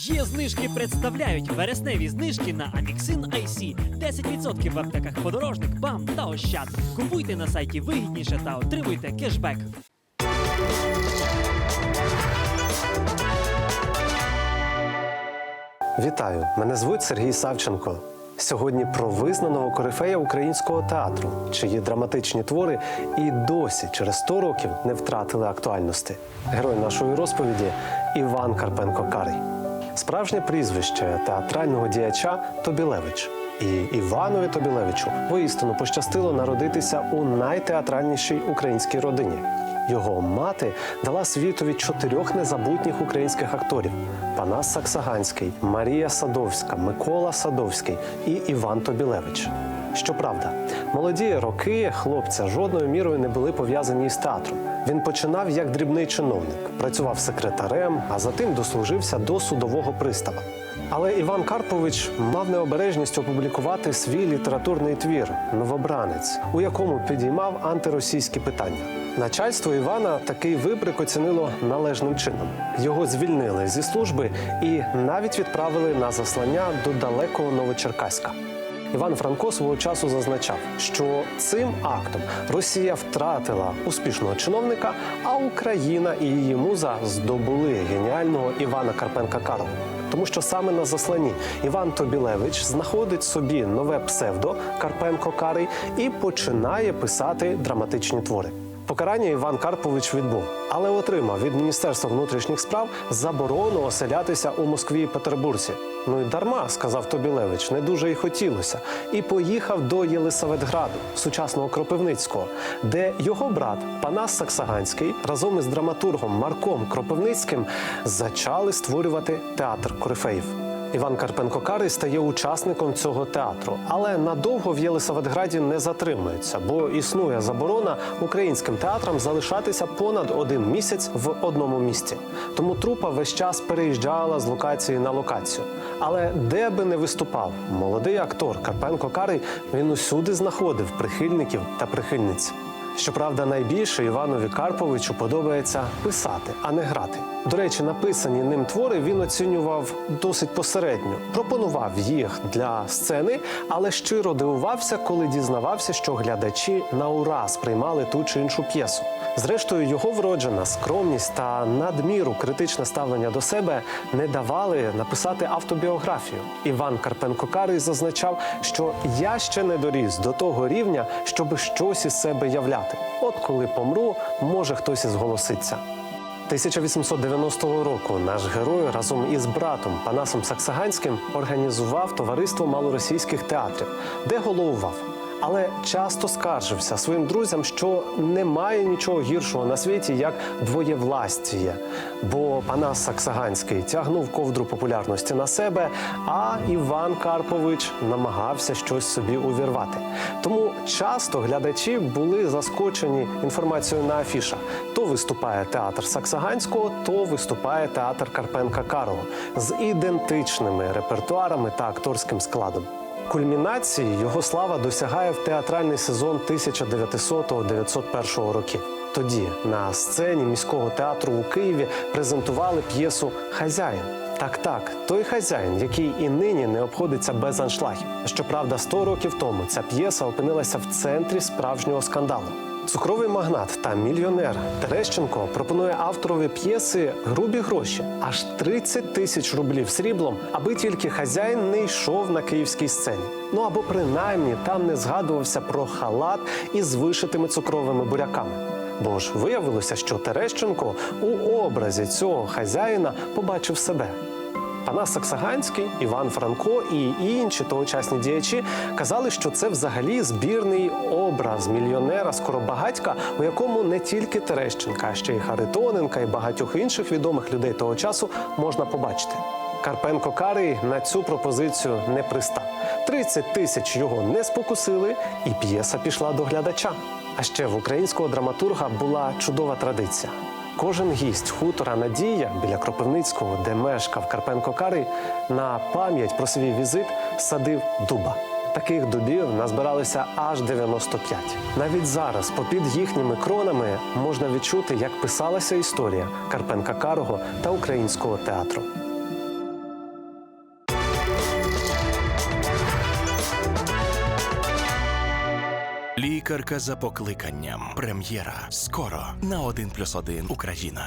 Є знижки представляють вересневі знижки на Amixin IC. 10% в аптеках подорожник, БАМ та Ощад. Купуйте на сайті вигідніше та отримуйте кешбек. Вітаю! Мене звуть Сергій Савченко. Сьогодні про визнаного корифея українського театру, чиї драматичні твори і досі через 100 років не втратили актуальності. Герой нашої розповіді Іван Карпенко Карий. Справжнє прізвище театрального діяча Тобілевич. І Іванові Тобілевичу воістину пощастило народитися у найтеатральнішій українській родині. Його мати дала світові чотирьох незабутніх українських акторів: Панас Саксаганський, Марія Садовська, Микола Садовський і Іван Тобілевич. Щоправда, молоді роки хлопця жодною мірою не були пов'язані із театром. Він починав як дрібний чиновник, працював секретарем, а затим дослужився до судового пристава. Але Іван Карпович мав необережність опублікувати свій літературний твір Новобранець, у якому підіймав антиросійські питання. Начальство Івана такий вибрик оцінило належним чином. Його звільнили зі служби і навіть відправили на заслання до далекого Новочеркаська. Іван Франко свого часу зазначав, що цим актом Росія втратила успішного чиновника, а Україна і її муза здобули геніального Івана Карпенка Карла. Тому що саме на засланні Іван Тобілевич знаходить собі нове псевдо Карпенко Карий і починає писати драматичні твори. Покарання Іван Карпович відбув, але отримав від Міністерства внутрішніх справ заборону оселятися у Москві і Петербурзі. Ну і дарма, сказав Тобілевич, не дуже й хотілося, і поїхав до Єлисаветграду, сучасного Кропивницького, де його брат Панас Саксаганський разом із драматургом Марком Кропивницьким зачали створювати театр корифеїв. Іван Карпенко Карий стає учасником цього театру, але надовго в Єлисаветграді не затримується, бо існує заборона українським театрам залишатися понад один місяць в одному місці. Тому трупа весь час переїжджала з локації на локацію. Але де би не виступав молодий актор Карпенко Карий, він усюди знаходив прихильників та прихильниць. Щоправда, найбільше Іванові Карповичу подобається писати, а не грати. До речі, написані ним твори він оцінював досить посередньо, пропонував їх для сцени, але щиро дивувався, коли дізнавався, що глядачі на ура сприймали ту чи іншу п'єсу. Зрештою, його вроджена скромність та надміру критичне ставлення до себе не давали написати автобіографію. Іван Карпенко Карий зазначав, що я ще не доріс до того рівня, щоби щось із себе являти. От коли помру, може хтось і зголоситься. 1890 року наш герой разом із братом Панасом Саксаганським організував товариство малоросійських театрів, де головував. Але часто скаржився своїм друзям, що немає нічого гіршого на світі, як двоєвластіє. Бо Панас Саксаганський тягнув ковдру популярності на себе, а Іван Карпович намагався щось собі увірвати. Тому часто глядачі були заскочені інформацією на афішах. То виступає театр Саксаганського, то виступає театр Карпенка Карого з ідентичними репертуарами та акторським складом. Кульмінації його слава досягає в театральний сезон 1900-901 років. Тоді на сцені міського театру у Києві презентували п'єсу Хазяїн. Так, так, той хазяїн, який і нині не обходиться без аншлагів. Щоправда, 100 років тому ця п'єса опинилася в центрі справжнього скандалу. Цукровий магнат та мільйонер Терещенко пропонує авторові п'єси грубі гроші аж 30 тисяч рублів сріблом, аби тільки хазяїн не йшов на київській сцені. Ну або принаймні там не згадувався про халат із вишитими цукровими буряками. Бо ж виявилося, що Терещенко у образі цього хазяїна побачив себе. Панас Саксаганський, Іван Франко і інші тогочасні діячі казали, що це взагалі збірний образ мільйонера скоробагатька, у якому не тільки Терещенка, а ще й Харитоненка і багатьох інших відомих людей того часу можна побачити. Карпенко Карий на цю пропозицію не пристав. 30 тисяч його не спокусили, і п'єса пішла до глядача. А ще в українського драматурга була чудова традиція. Кожен гість хутора Надія біля Кропивницького, де мешкав Карпенко Карий, на пам'ять про свій візит садив дуба. Таких дубів назбиралися аж 95. Навіть зараз, попід їхніми кронами, можна відчути, як писалася історія Карпенка Карого та українського театру. Лікарка за покликанням. Прем'єра. Скоро на 1+,1 Україна.